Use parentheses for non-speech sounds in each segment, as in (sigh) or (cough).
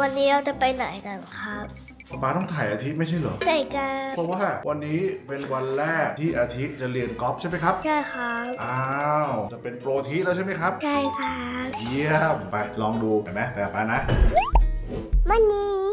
วันนี้เราจะไปไหนกันครับป๊าต้องถ่ายอาทิตย์ไม่ใช่เหรอไปกันเพราะว่าวันนี้เป็นวันแรกที่อาทิตย์จะเรียนกอล์ฟใช่ไหมครับ ใช่ครับอ้าวจะเป็นโปรทีแล้วใช่ไหมครับ ใช่ครับ เยี่ยมไปลองดูเห็นไหมไปกับป๊านะมันนิ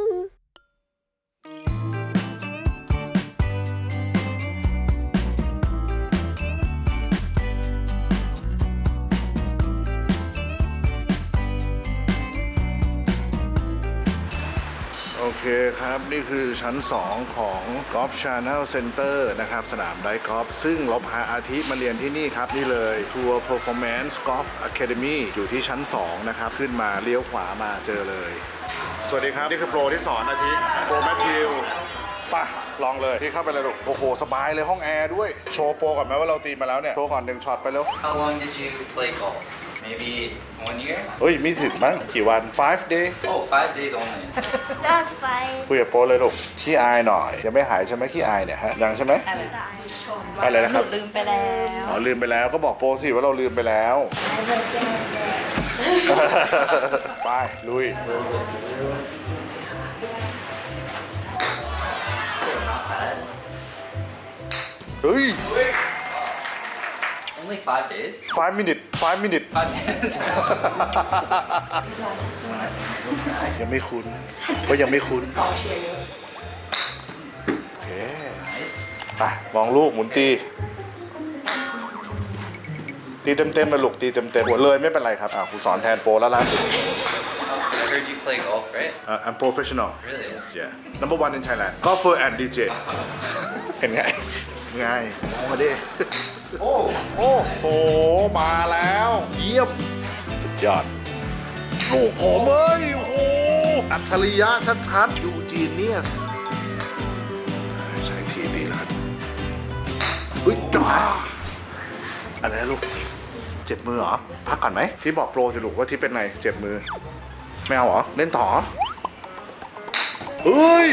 เคครับ นี่คือชั้น 2 ของ Golf Channel Center นะครับ สนามไดกอล์ฟซึ่งเราพาอาทิตย์มาเรียนที่นี่ครับ นี่เลย Tour Performance Golf Academy อยู่ที่ชั้น 2 นะครับ ขึ้นมาเลี้ยวขวามาเจอเลย สวัสดีครับ นี่คือโปรที่สอนอาทิตย์โปรแมทธิวป่ะ ลองเลยที่เข้าไปเลยลูกโอ้โห สบายเลยห้องแอร์ด้วย โชว์โปรก่อนไหมว่าเราตีมาแล้วเนี่ย โชว์ก่อนหนึ่งช็อตไปเร็ว How long did you play golf? Maybe one year? เฮ้ย มีถึงมั้งกี่วัน five day Oh, five days only. รถไฟคุยกับโปรเลยลูกขี้อายหน่อย ยังไม่หายใช่ไหมขี้อายเนี่ยฮะยังใช่ไหม อะไรนะครับลืมไปแล้วอ๋อลืมไปแล้วก็บอกโปรสิว่าเราลืมไปแล้ว ไป ลุย Okay, not bad. เฮ้ย Only five days? 5 minute 5 minute Five minutes? ยังไม่คุ้นก็ยังไม่คุ้นโอเค nice. ไปมองลูกหมุนตี ตีเต็มเต็มๆเลยลูกตีเต็มเต็มๆหัวเลยไม่เป็นไรครับอ่าครูสอนแทนโปรแล้วล่าสุด I heard you play golf, right? Uh, I'm professional Really? yeah number one in Thailand golfer and DJ เห็นไง ไงมองมาดิ Oh! โอ้โห มาแล้ว เยี่ยม สุดยอด ลูกผมเอ้ย โอ้โห อัจฉริยะชัดๆยูจีเนียสใช้ทีดีแล้วครับอุ้ยจ้าอะไรนะลูก เจ็บมือเหรอ พักก่อนไหม ที่บอกโปรสิลูกว่าที่เป็นไงเจ็บมือไม่เอาเหรอ เล่นต่อเหรอเฮ้ย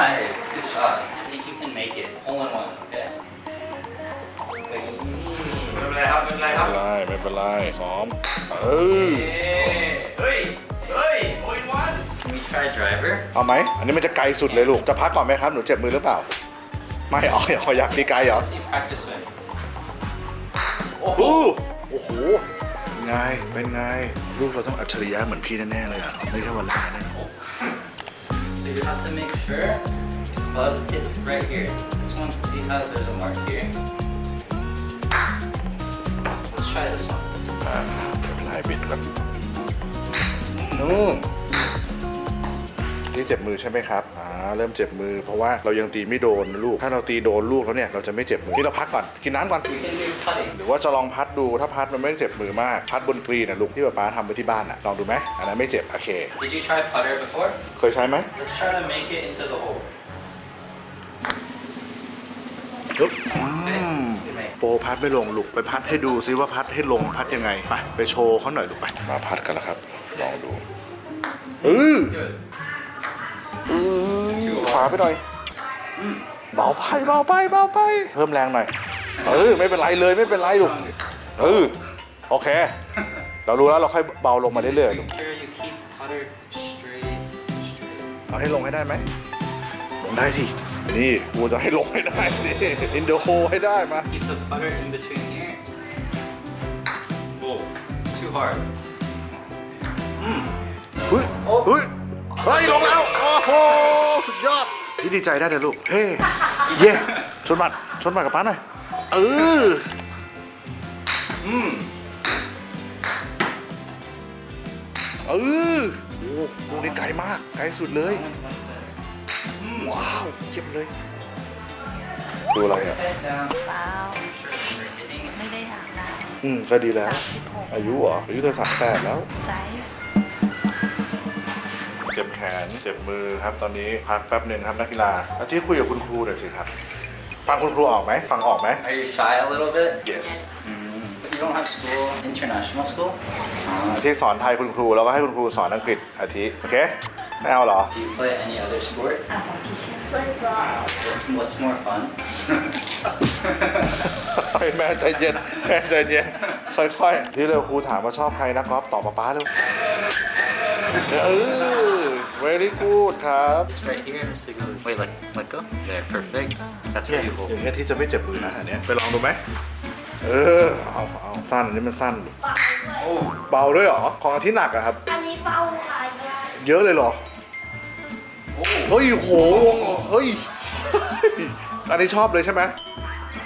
Nice. Good shot. I think you can make it. Hole in one, ไม่เป็นไรครับไม่เป็นไรคไม่รับเป็นไรไม่เป็นไรซ้อมเออ เฮ้ย เฮ้ย hole in one Can we try driver? เอาไหม อันนี้มันจะไกลสุดเลยลูก จะพักก่อนไหมครับ หนูเจ็บมือหรือเปล่า ไม่อ๋ออยากอยากตีไกลเหรอ Let's see practice swing. โอ้โห โอ้โหเป็นไง เป็นไง ลูกเราต้องอัจฉริยะเหมือนพี่แน่ๆเลยอะ ไม่ใช่วันแรกนะ So you have to make sure the club hits right here. This one, see how there's a mark here? Let's try this one. อ่าไม่เป็นไรบิดก่อนนู่นที่เจ็บมือใช่ไหมครับ อ่า เริ่มเจ็บมือ เพราะว่าเรายังตีไม่โดนลูก ถ้าเราตีโดนลูกแล้วเนี่ย เราจะไม่เจ็บมือ ที่เราพักก่อน กินน้ำก่อน We can do putting. หรือว่าจะลองพัดดู ถ้าพัดมันไม่เจ็บมือมาก พัดบนกรีนนะลูกที่ป๊าป๊าทำไว้ที่บ้านอะ ลองดูไหม อันนั้นไม่เจ็บ โอเค Did you try putter before? เคยใช้ไหม Let's try to make it into the hole. ปึ๊บอืม You make โปรพัดไม่ลงลูกไปพัดให้ดูซิว่าพัดให้ลงพัดยังไงไปไปโชว์เขาหน่อยลูกไปมาพัดกันแล้วครับ ลองดูเออ Good. เออขวาไปหน่อยเบาไปเบาไปเบาไป เพิ่มแรงหน่อยเออไม่เป็นไรเลยไม่เป็นไรลูกเออโอเค เรารู้แล้วเราค่อยเบาลงมาเรื่อยๆลูก Make sure you keep putter straight, straight. เอาให้ลงให้ได้ไหมลงได้สิ นี่กูจะให้ลงให้ได้สิอินโดโฮให้ได้มา Keep the putter in between here. Whoa, too hard. Mm. เฮ้ยเฮ้ยเฮ้ยลงแล้ว โอ้โห สุดยอดที่ดีใจได้เลยลูก เฮ้เย่ชนบัตรชนบัตรกับป้าหน่อยเออ Mm. เออโอ้ลูกนี้ไกลมาก ไกลสุดเลย ว้าวเยี่ยมเลย ดูอะไรอะ Head down. เปล่า Sure you're hitting it. ไม่ได้อาบน้อืมก็ดีแล้วำสามสิบหกอายุเหรอ อายุเธอสามแปดแล้ว ไซส์เจ็บแขน เจ็บมือครับ ตอนนี้พักแป๊บหนึ่งครับนักกีฬาแล้วที่คุยกับคุณครูหน่อยสิครับ ฟังคุณครูออกไหม ฟังออกไหม Are you shy a little bit? yes Mm. But you don't have school, international school? ที่สอนไทยคุณครู แล้วก็ให้คุณครูสอนอังกฤษอาทิโอเค ไม่เอาเหรอ Do you play any other sport? ฟุตบอล What's, what's more fun? ให้แม่ใจเย็นแม่ใจเย็นค่อยๆ ที่เร็วครูถามว่าชอบใครนะกอล์ฟตอบป๊าป๊าเร็วเออ very good ครับ Right here, Mr. Good. Wait, let, let go. There, perfect. That's เนี่ย how you อ hold. ย่างเงี้ยที่จะไม่เจ็บมือนะอันเนี้ยไปลองดูไหมเออเอาเอาสั้นอันนี้มันสั้น เบาด้วยเบาด้วยเหรอของอันที่หนักอะครับ อันนี้เบาค่ะยายเยอะเลยเหรอ เฮ้ยโหวงเฮ้ย อันนี้ชอบเลยใช่ไหม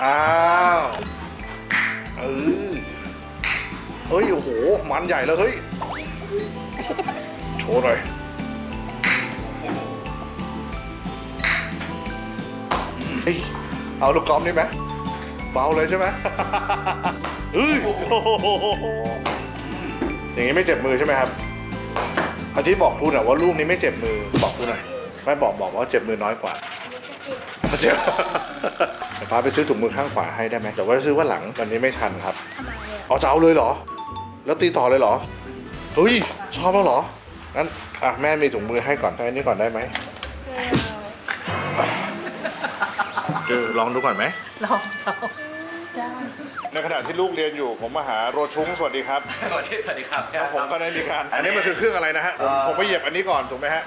อ้าวเออเฮ้ยโอ้โห มันใหญ่เลยเฮ้ย โชว์หน่อยเฮ้ยเอาลูกกอล์ฟนี่ไหมเบาเลยใช่ไหมเฮ้ยโอ้โหอย่างนี้ไม่เจ็บมือใช่ไหมครับอาทิตย์บอกครูหน่อยว่าลูกนี้ไม่เจ็บมือบอกครูหน่อย ไม่บอกบอกว่าเจ็บมือน้อยกว่าอันนี้จะเจ็บเจ็บป้าไปซื้อถุงมือข้างขวาให้ได้ไหมแต่ว่าซื้อว่าหลังวันนี้ไม่ทันครับทำไมอะเอาจะเอาเลยเหรอ แล้วตีต่อเลยเหรอเฮ้ยชอบแล้วเหรองั้นอะแม่มีถุงมือให้ก่อนให้อันนี้ก่อนได้ไหมไม่เอาเออลองดูก่อนไหมลองลองได้ในขณะที่ลูกเรียนอยู่ผมมาหาโรชุ้งสวัสดีครับสวัสดีสวัสดีครับแล้วผมก็ได้มีการ อันนี้มันคือเครื่องอะไรนะฮะผมผมไปเหยียบอันนี้ก่อนถูกไหมฮะ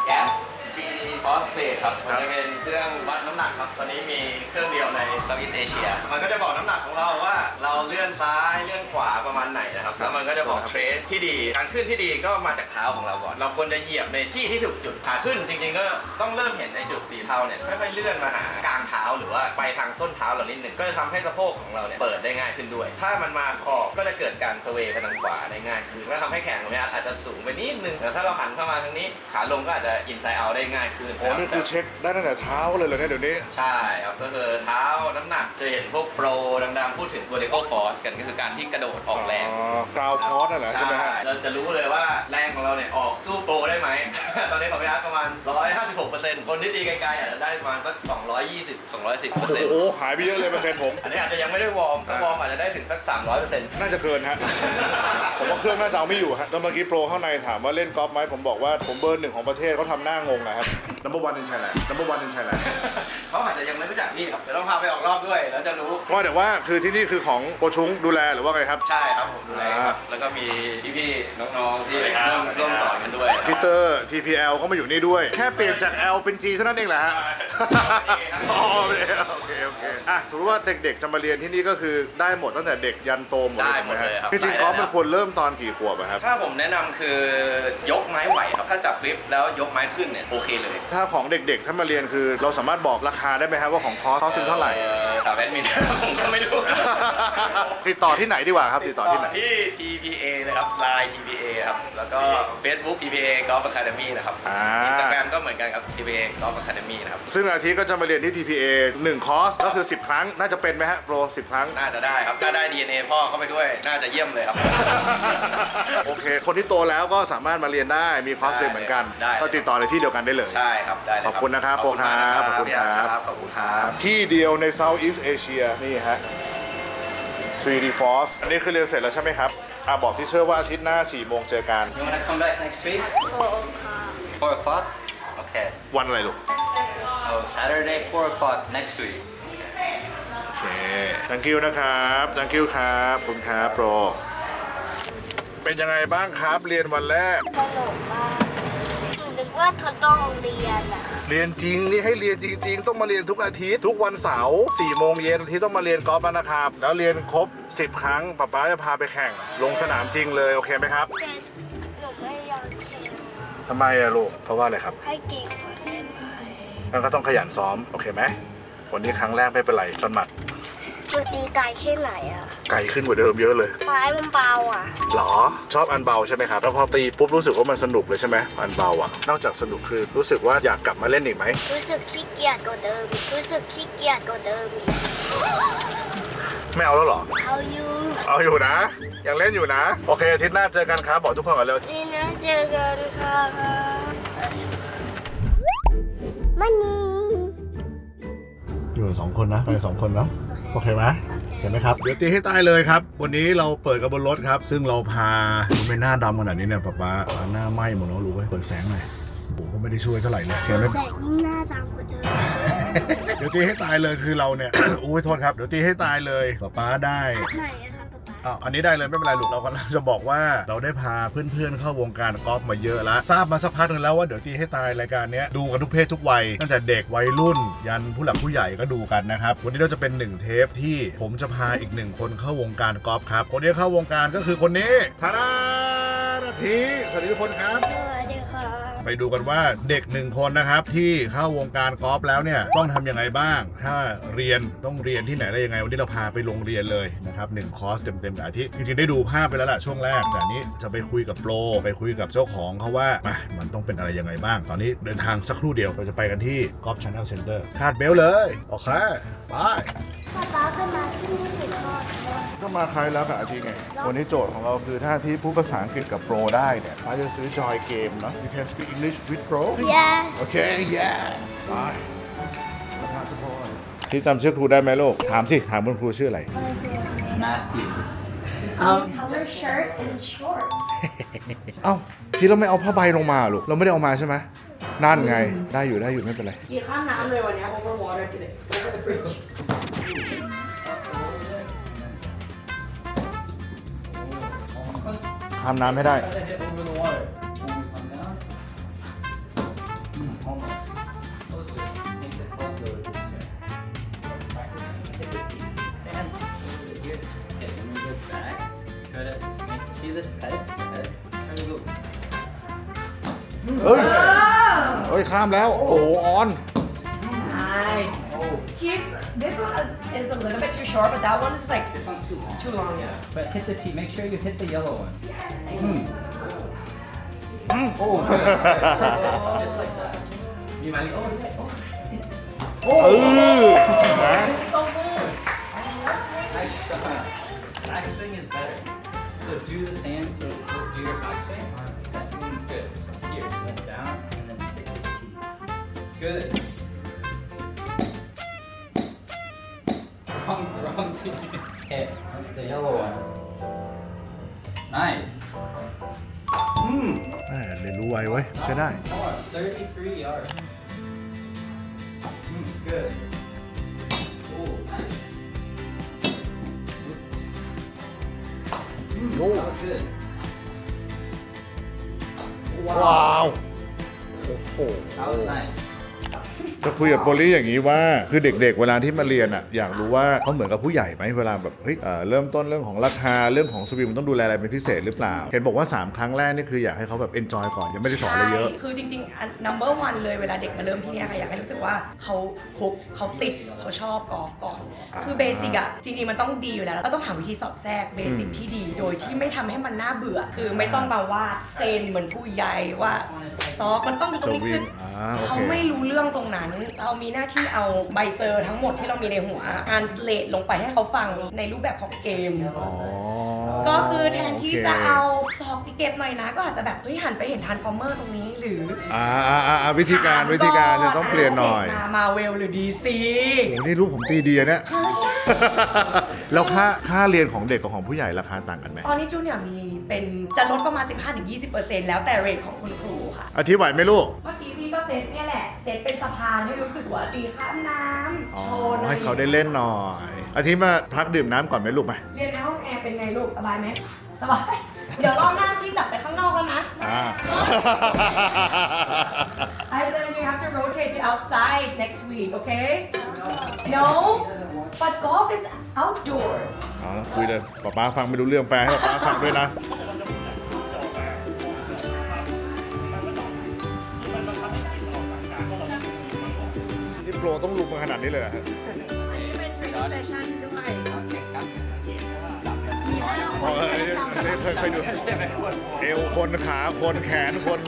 แก๊ส 3D phosphate ครับมันจะเป็นเครื่องวัดน้ำหนักครับ ตอนนี้มีเครื่องเดียวใน Southeast Asia มันก็จะบอกน้ำหนักของเราว่าเราเลื่อนซ้ายเลื่อนขวาประมาณไหนนะครับ แล้วมันก็จะบอกเทรสที่ดีการขึ้นที่ดีก็มาจากเท้าของเราก่อน เราควรจะเหยียบในที่ที่ถูกจุดขาขึ้นจริงๆก็ต้องเริ่มเห็นในจุดสีเทาเนี่ยค่อยๆเลื่อนมาหากลางเท้าหรือว่าไปทางส้นเท้าเรานิดหนึ่งก็จะทำให้สะโพกของเราเนี่ยเปิดได้ง่ายขึ้นด้วย ถ้ามันมาคอก็จะเกิดการสเวย์ไปทางขวาได้ง่ายขึ้นก็ทำให้แขนตรงเนี้ยอาจจะสูงไปนิดนึงแต่ถ้าเราหันเข้ามาทางนี้ขาลงก็อาจจะอินไซด์เอาได้ง่ายขึ้นโอ้นี่คือเช็คได้ตั้งแต่เท้าเลยเหรอเนี่ยเดี๋ยวนี้ ใช่ครับก็คือเท้าน้ำหนักจะเห็นพวกโปรดังๆพูดถึง vertical force กันก็คือการที่กระโดดออกแรงอ๋อกราวฟอสนั่นแหละใช่ไหมฮะ เราจะรู้เลยว่าแรงของเราเนี่ย ออกสู้โปรได้ไหม ตอนนี้ของพี่อาร์ตประมาณ 156%คนที่ตีไกลๆอาจจะได้ประมาณสัก 220 210%โอ้โห หายไปเยอะเลยเปอร์เซ็นต์ผม อันนี้อาจจะยังไม่ได้วอร์มถ้าวอร์มอาจจะได้ถึงสัก 300%น่าจะเกินฮะ ผมว่าเครื่องน่าจะเอาไม่อยู่ฮะแล้วเมื่อกี้โปรข้างในถามว่าเล่นกอล์ฟไหมผมบอกว่าผมเบอร์หนึ่งของประเทศเขาทำหน้างงอะครับ number one in Thailand number one in Thailand เขาอาจจะยังไม่รู้จักพี่ครับเดี๋ยวต้องพาไปออกรอบด้วยแล้วจะรู้ว่าแต่ว่าคือที่นี่คือของโปรชุ้งดูแลหรือว่าไงครับ ใช่ครับผมดูแลครับแล้วก็มีพี่ๆน้องๆที่ร่วมร่วมสอนกันด้วยพีเตอร์ TPL ก็มาอยู่นี่ด้วย แค่เปลี่ยนจาก L เป็น G เท่านั้นเองแหละฮะอ๋อโอเคโอเคโอเคอะสมมติว่าเด็กๆจะมาเรียนที่นี่ก็คือได้หมดตั้งแต่เด็กยันโตหมดเลยได้ถูกหมดไหมเลยฮะครับจริงๆกอล์ฟมันควรเริ่มตอนกี่ขวบอะครับถ้าผมแนะนำคือยกไม้ไหวครับถ้าจับกริปแล้วยกไม้ขึ้นเนี่ยโอเคเลยถ้าของเด็กๆ ถ้ามาเรียนคือ เราสามารถบอกราคาได้ไหมครับว่าของคอร์สเขาถึงเท่าไหร่ อ่อถามแอดมิน ผมก็ไม่รู้ ติดต่อที่ไหนดีกว่าครับ ติดต่อที่ไหน ที่ TPA นะครับ Line TPA ครับ แล้วก็ Facebook TPA Golf Academy นะครับ อ่า Instagram ก็เหมือนกันครับ TPA Golf Academy นะครับ ซึ่งอาทิตย์ก็จะมาเรียนที่ TPA 1 คอร์ส ก็คือ 10 ครั้ง น่าจะเป็นไหมฮะโปร10 ครั้ง น่าจะได้ครับ ถ้าได้ DNA พ่อเข้าไปด้วย น่าจะเยี่ยมเลยครับ โอเค คนที่โตแล้วก็สามารถมาเรียนได้ มีคอร์สเรียนเหมือนกัน ได้ก็ติดต่อในที่เดียวกันได้เลย ใช่ครับ ได้เลยขอบคุณนะครับขอบคุณมากนะขอบคุณครับพี่อาร์ตขอบคุณครับ ที่เดียวใน Southeast Asia นี่ฮะ 3D Force อันนี้คือเรียนเสร็จแล้วใช่ไหมครับ อะบอกที่เชื่อว่าอาทิตย์หน้า4โมงเจอกัน You wanna come back next week โฟค่ะ4 o'clock Okay วันอะไรลูก oh Saturday 4 o'clock next week โอเค thank you นะครับ thank you ครับขอบคุณครับโปร เป็นยังไงบ้างครับเรียนวันแรก สนุกมากหนูนึกว่าทดลองเรียนอะ เรียนจริงนี่ให้เรียนจริง ๆ ต้องมาเรียนทุกอาทิตย์ทุกวันเสาร์4โมงเย็นอาทิตย์ต้องมาเรียนกอล์ฟแล้วนะครับแล้วเรียนครบ 10 ครั้งป๊าป๊าจะพาไปแข่ง ลงสนามจริงเลยโอเคไหมครับแต่หนูไม่อยากแข่งทำไมอะลูกเพราะว่าอะไรครับให้เก่งกว่าได้ไหมงั้นก็ต้องขยันซ้อมโอเคไหมวันนี้ครั้งแรกไม่เป็นไรจนหมัด หนูตีไกลแค่ไหนอะไกลขึ้นกว่าเดิมเยอะเลย ไม้มันเบาอะหรอ ชอบอันเบาใช่ไหมครับ แล้วพอตีปุ๊บรู้สึกว่ามันสนุกเลยใช่ไหมอันเบาอะนอกจากสนุกคือรู้สึกว่าอยากกลับมาเล่นอีกไหม รู้สึกขี้เกียจกว่าเดิม รู้สึกขี้เกียจกว่าเดิมอีกไม่เอาแล้วเหรอ เอาอยู่เอาอยู่นะ ยังเล่นอยู่นะ โอเคอาทิตย์หน้าเจอกันครับบอกทุกคนก่อนเร็ว นี่นะเจอกันค่ะมันนี่อยู่สองคนนะ ไปสองคนเนาะโอเคไหมเห็นไหมครับ เดี๋ยวตีให้ตายเลยครับ วันนี้เราเปิดกับบนรถครับ ซึ่งเราพาดูเป็นหน้าดำขนาดนี้เนี่ยป๊าป๊าหน้าไหม้หมดแล้วรู้ไหมเปิดแสงหน่อยโอ้โหก็ไม่ได้ช่วยเท่าไหร่เลยเห็นไหมแสงยิ่งหน้าดำกว่าเดิมเดี๋ยวตีให้ตายเลยคือเราเนี่ย อุ้ยโทษครับ เดี๋ยวตีให้ตายเลยป๊าป๊าได้ไหนอะ อันนี้ได้เลยไม่เป็นไรลูกเรากำลังจะบอกว่าเราได้พาเพื่อนๆเข้าวงการกอล์ฟมาเยอะแล้วทราบมาสักพักหนึงแล้วว่าเดี๋ยวตีให้ตายรายการเนี้ยดูกันทุกเพศทุกวัยตั้งแต่เด็กวัยรุ่น ยันผู้หลักผู้ใหญ่ก็ดูกันนะครับ วันนี้เราจะเป็นหนึ่งเทปที่ผมจะพาอีกหนึ่งคนเข้าวงการกอล์ฟครับ คนที่เข้าวงการก็คือคนนี้ธาราทีสวัสดีทุกคนครับ ส ไปดูกันว่าเด็กหนึ่งคนนะครับ ที่เข้าวงการกอล์ฟแล้วเนี่ยต้องทำยังไงบ้าง ถ้าเรียนต้องเรียนที่ไหนได้ยังไง วันนี้เราพาไปโรงเรียนเลยนะครับหนึ่งคอร์สเต็มๆกับอาทิตย์จริงๆได้ดูภาพไปแล้วล่ะช่วงแรกแต่อันนี้จะไปคุยกับโปรไปคุยกับเจ้าของเขาว่าอะมันต้องเป็นอะไรยังไงบ้าง ตอนนี้เดินทางสักครู่เดียวเราจะไปกันที่กอล์ฟช n น e l เซ็นเตอร์คาดเบลต์เลยโอเคไปป๊าป๊าขึ้นมาที่นี่กี่รอบแล้วก็มาคล้ายแล้วกับอาทิตย์ไง วันนี้โจทย์ของเราคือถ้าที่พูดภาษาอังกฤษกับโปรได้เนี่ยป้าจะซื้อจอยเกมเนาะ You can speak English with Pro Yes โอเค yeah ไปประธานทุกคนที่จำชื่อครูได้ไหมลูก ถามสิ ถามคุณครูชื่ออะไร Matthew. color shirt and shorts. เอ้าที่เราไม่เอาผ้าใบลงมาลูก เราไม่ได้เอามาใช่ไหมนั่นไง ได้อยู่ได้อยู่ไม่เป็นไรกี่ข้ามน้ำเลยวันนี้ over water today over the bridge ข้ามน้ำให้ได้ see this head? Head? Try to go. เฮ้ย เฮ้ย ข้ามแล้ว โอ้โหออน nice Oh, he's this one is, is a little bit too short but that one is like this one's too long. too long Yeah, but hit the tee. Make sure you hit the yellow one. Mm. Oh, good. Just like that. You might. Oh, yeah. Oh. เออนะ Nice shot. Backswing is better. So do the same to do your backswing. Mm, Good. So here, then down, and then hit this tee. Good. Wrong, wrong tee. Okay, the yellow one. Nice. Hmm. แหม่เรียนรู้ไวเว้ยใช้ได้ Four, 33 yards. Mm, good. Oh, nice. Mm, Oh. that was good. ว้าวโอ้โห That was nice. จะคุยกับโปลี่อย่างนี้ว่าคือเด็ก ๆ เวลาที่มาเรียนอะอยากรู้ว่าเขาเหมือนกับผู้ใหญ่ไหมเวลาแบบเฮ้ยเอ่อเริ่มต้นเรื่องของราคาเรื่องของสวิมต้องดูแลอะไรเป็นพิเศษหรือเปล่า เห็นบอกว่า 3 ครั้งแรกนี่คืออยากให้เขาแบบ enjoy ก่อนยังไม่ได้สอนอะไรเยอะ ใช่คือจริงๆอัน number one เลยเวลาเด็กมาเริ่มที่เนี่ยค่ะอยากให้รู้สึกว่าเขาฮุกเขาติดเขาชอบกอล์ฟก่อนคือเบสิกอะจริงๆ มันต้องดีอยู่แล้วแล้วก็ต้องหาวิธีสอดแทรกเบสิกที่ดี โดยที่ไม่ทำให้มันน่าเบื่อ คือไม่ต้องมาวาดเซนเหมือนผู้ใหญ่ว่าซอกมันต้องมีตรงนี้คืออ่าโอเคเขาไม่รู้เรื่องตรงนั้นเรามีหน้าที่เอาใบเซอร์ทั้งหมดที่เรามีในหัว translate ลงไปให้เขาฟังในรูปแบบของเกม อ๋อก็คือแทนที่โคจะเอาซอกเก็บหน่อยนะ ก็อาจจะแบบเฮ้ยหันไปเห็นทันฟอร์เมอร์ตรงนี้หรืออ่าอ่าอ่าอ่าวิธีการวิธีการจะต้องเปลี่ยนหน่อยมามาเวลหรือดีซีโอ้โหนี่ลูกผมตีดีอะเนี่ย แล้วค่าค่าเรียนของเด็กกับของผู้ใหญ่ราคาต่างกันไหมตอนนี้จูเนี่ยมีเป็นจะลดประมาณ 15-20%แล้วแต่เรทของคุณครูค่ะ อาทิตย์ไหวไหมลูก เมื่อกี้พี่ก็เซตเนี่ยแหละ เซตเป็นสะพานให้รู้สึกว่าตีข้ามน้อ๋อำโชว์ให้เขาได้เล่นหน่อย อาทิตย์มาพักดื่มน้ำก่อนไหมลูกไหมเรียนในห้องแอร์เป็นไงลูกสบายไหมสบาย เดี๋ยวรอบหน้าพี่จับไปข้างนอกแล้วนะ อ่า I said you have to rotate to outside next week, okay? No, but golf is outdoors. เอาละคุยเลยป๊าป๊าฟังไม่รู้เรื่องแปลให้ป๊าป๊าฟังด้วยนะ นี่โปรต้องลุมมาขนาดนี้เลยเหรอฮะเป็น training session ด้วย มีห้าคอ๋อนเอ้ยเคยเคยดูเอวคนขาคนแขนคน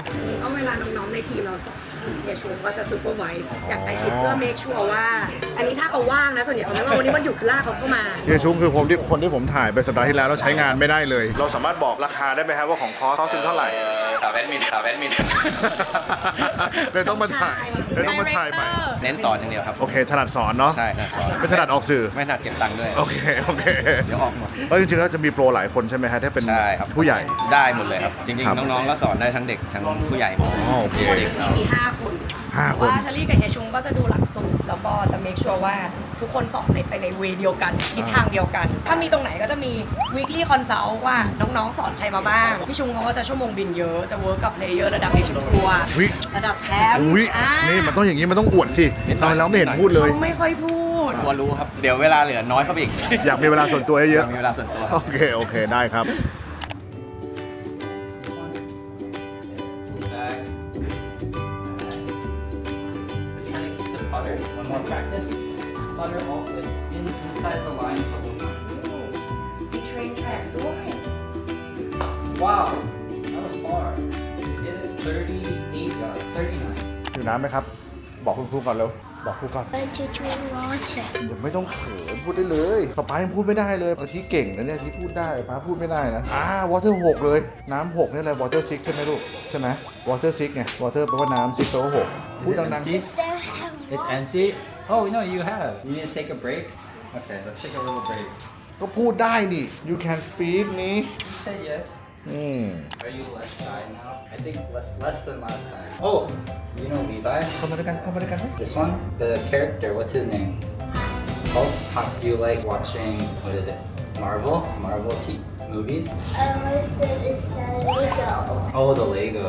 เอาเวลาน้องๆในทีมเราสอน เฮียชูก็จะ supervise อยากใกล้ชิดเพื่อ make sure ว่า อันนี้ถ้าเขาว่างนะส่วนใหญ่เขาไม่ว่างวันนี้มันอยู่คือลากเขาเข้ามา เฮียชุ้งคือผมที่คนที่ผมถ่ายไปสัปดาห์ที่แล้วแล้วใช้งานไม่ได้เลย เราสามารถบอกราคาได้ไหมครับว่าของคอร์สเขาถึงเท่าไหร่ สาวแอดมินสาวแอดมิน เลยต้องมาถ่ายเลยต้องมาถ่ายใหม่ เน้นสอนอย่างเดียวครับ โอเค ถนัดสอนเนาะใช่ถนัดสอน ไม่ถนัดออกสื่อ ไม่ถนัดเก็บตังค์ด้วย โอเค โอเคเดี๋ยวออกหมดเออจริงๆแล้วจะมีโปรหลายคนใช่ไหมฮะถ้าเป็นใช่ครับ ผู้ใหญ่ ได้หมดเลยครับ จริงครับ ๆ น้องๆ ก็สอนได้ทั้งเด็กทั้งผู้ใหญ่หมดอ๋อโอเค มี5คนห้าคน ว่าชาลี่กับเฮียชุงก็จะดูหลักสูตร แล้วก็จะ make sure ชัวร์ว่าทุกคนสอนในไปในเวย์เดียวกันทิศทางเดียวกัน ถ้ามีตรงไหนก็จะมี weekly consult ว่าน้องๆ สอนใครมาบ้าง พี่ชุงเขาก็จะชั่วโมงบินเยอะ จะเวิร์กกับเลเยอร์ระดับเอเชียทัวร์วิระดับแชมป์อุ้ยอ่านี่มันต้องอย่างนี้มันต้องอวดสิตอนแล้วไม่เห็นพูดเลย เขาไม่ค่อยพูดตัวรู้ครับ เดี๋ยวเวลาเหลือน้อยเข้าไปอีกอยากมีเวลาส่วนตัวเยอยาอะกมีเวลาส่วนตัว ๆโอเค โอเคได้ครับ 39. อยู่น้ำไหมครับ บอกคุณครูก่อนเร็ว บอกครูก่อน I just water. อย่าไม่ต้องเขินพูดได้เลยป๊าป๊ายังพูดไม่ได้เลยอาทิเก่งนะเนี่ยที่พูดได้ป๊าพูดไม่ได้นะอ่าวอเตอร์หกเลย น้ำหกนี่อะไรวอเตอร์ซิกใช่ไหมลูก ใช่ไหมวอเตอร์ซิกไงวอเตอร์แปลว่าน้ำซิกแปลว่าหกพูดดัง empty? There have It's empty? Oh, no, you have. You need to take a break? Okay, let's take a little break. ๆ ก็พูดได้นี่ you can speak นี่ You said yes. อืม Are you less shy now? I think less less than last time. Oh, you know Levi? เข้ามาด้วยกันเข้ามาด้วยกันไหม This one? The character, what's his name? Oh, how do you like watching, what is it? Marvel? Marvel t- movies? uh, what is the, is the Lego? Oh, the Lego.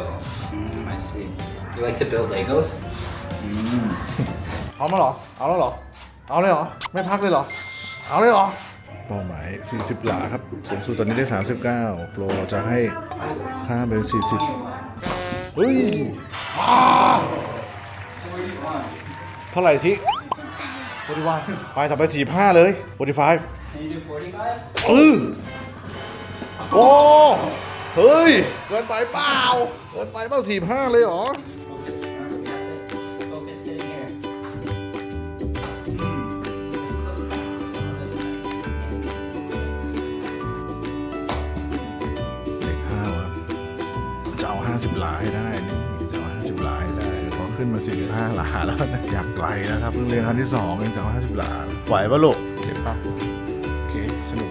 Mm, I see. You like to build Legos? Mm. (laughs) เอามาเหรอ เอาแล้วเหรอ เอาเลยเหรอ ไม่พักเลยเหรอ เอาเลยเหรอ เป้าหมาย 40 หลาครับ สูงสุดตอนนี้ได้ 39 โปรจะให้ค่าเป็น 40 เฮ้ย เท่าไหร่ทิ41ไปต่อไป 45 เลย45 45? เออโอ้ เฮ้ย เกินไปเปล่า เกินไปเปล่า45 เลยเหรอ ขึ้นมา 45 หลาแล้วนะอยากไกลแล้วครับเพิ่งเรียนครั้งที่2เองจะเอา50 หลา ไหวปะลูกเก็บปะโอเค สนุก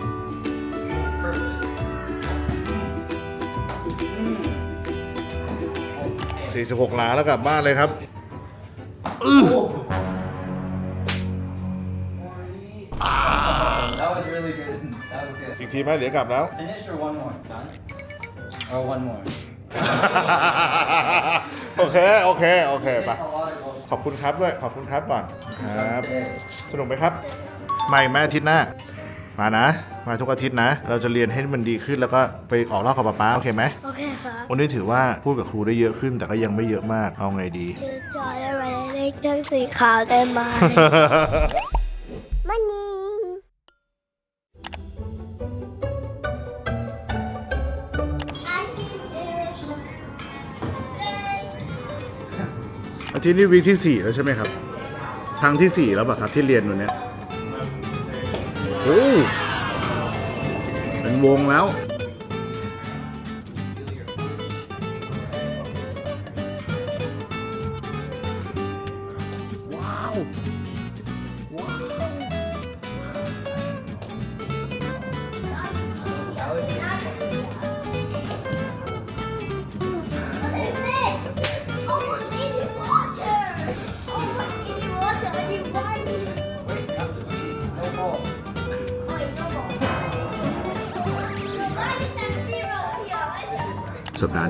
46หลาแล้วกลับบ้านเลยครับ That was really good. That was good. อีกทีไหมเดี๋ยวกลับแล้ว Finish or one more? Done? Or one more? โอเค โอเค โอเคไป A lot of goals ขอบคุณครับด้วย ขอบคุณครับก่อนครับ today. สนุกไหมครับ ไม่แม่อาทิตย์หน้า มานะ มาทุกอาทิตย์นะ เราจะเรียนให้มันดีขึ้นแล้วก็ไปออกรอบกับป๊าป๊าโอเคไหม Okay, fine. วันนี้ถือว่าพูดกับครูได้เยอะขึ้นแต่ก็ยังไม่เยอะมาก เอาไงดีจะจอยอะไรเล็กทั้งสีขาวได้ไหม ที่นี้วีคที่สี่แล้วใช่ไหมครับ ทางที่สี่แล้วป่ะครับที่เรียนวันเนี้ยโอ้เป็นวงแล้ว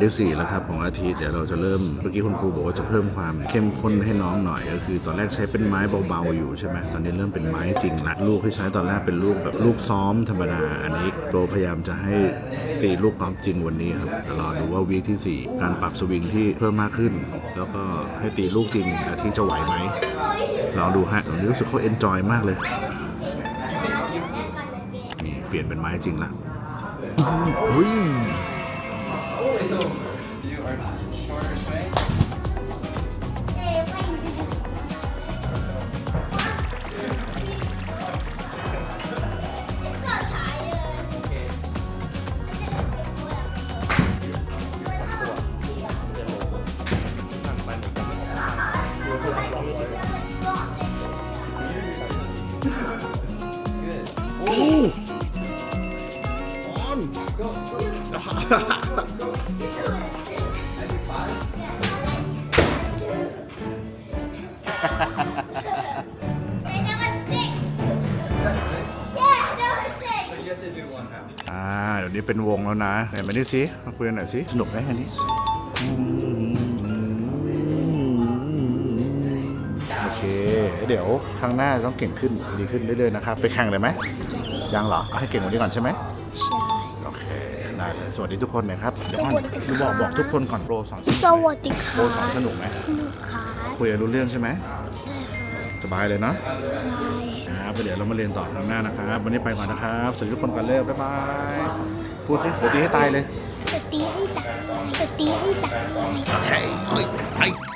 that สัปดาห์ที่4แล้วครับของอาทิตย์เดี๋ยวเราจะเริ่มเมื่อกี้คุณครูบอกว่าจะเพิ่มความเข้มข้นให้น้องหน่อย ก็คือตอนแรกใช้เป็นไม้เบาๆอยู่ใช่ไหมตอนนี้เริ่มเป็นไม้จริงละลูกที่ใช้ตอนแรกเป็นลูกแบบลูกซ้อมธรรมดาอันนี้โปรพยายามจะให้ตีลูกกอล์ฟจริงวันนี้ครับแต่รอดูว่าวีคที่ 4 การปรับสวิงที่เพิ่มมากขึ้น แล้วก็ให้ตีลูกจริงอาทิตย์จะไหวไหมลองดูฮะตอนนี้รู้สึกเขาเอนจอยมากเลยนี่เปลี่ยนเป็นไม้จริงละอุ้ นวงแล้วนะไหนมาดิสิมาคุยกันหน่อยสิสนุกไหมอันนี้อืมโอเค เดี๋ยวครั้งหน้าต้องเก่งขึ้นดีขึ้นเรื่อยๆนะครับ ไปแข่งเลยไหมยังเหรอเอาให้เก่งกว่านี้ก่อนใช่ไหมใช่โอเคได้เลยสวัสดีทุกคนหนะครับเดี๋ยวก่อนดูบอกบอกทุกคนก่อนโปรสอนสนุกสวัสดีโปรค่ะสอนสนุกไหมสนุกค่ะคุยกันรู้เรื่องใช่ไหมใช่ค่ะสบายเลยเนาะใช่ครับเดี๋ยวเรามาเรียนต่อครั้งหน้านะครับ วันนี้ไปก่อนนะครับ สวัสดีทุกคนก่อนเลยบ๊ายบาย พูดสิจะตีให้ตายเลยจตีให้ตายจตีให้ตาย ไอ้